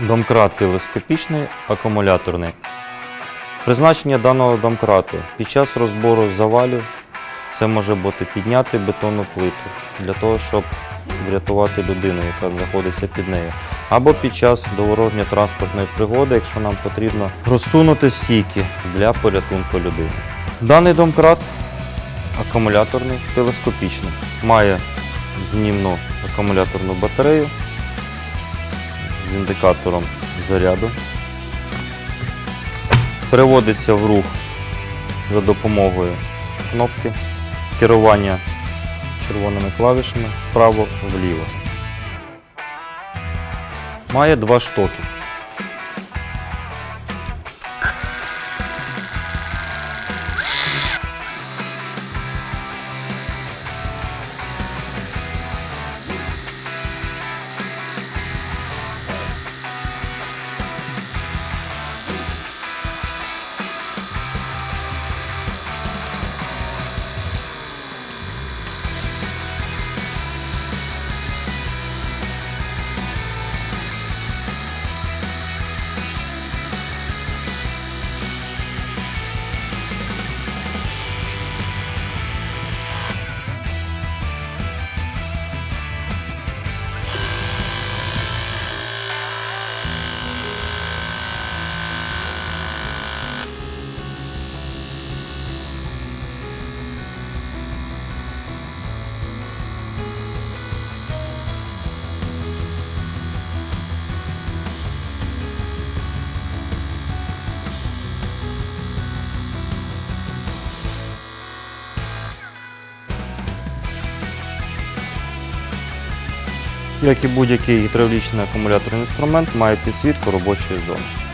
Домкрат телескопічний, акумуляторний. Призначення даного домкрату під час розбору завалів це може бути підняти бетонну плиту для того, щоб врятувати людину, яка знаходиться під нею. Або під час доворожньої транспортної пригоди, якщо нам потрібно розсунути стійки для порятунку людини. Даний домкрат акумуляторний, телескопічний. Має знімну акумуляторну батарею з індикатором заряду. Переводиться в рух за допомогою кнопки керування червоними клавішами вправо-вліво. Має два штоки. Як і будь-який гідравлічний акумуляторний інструмент, має підсвітку робочої зони.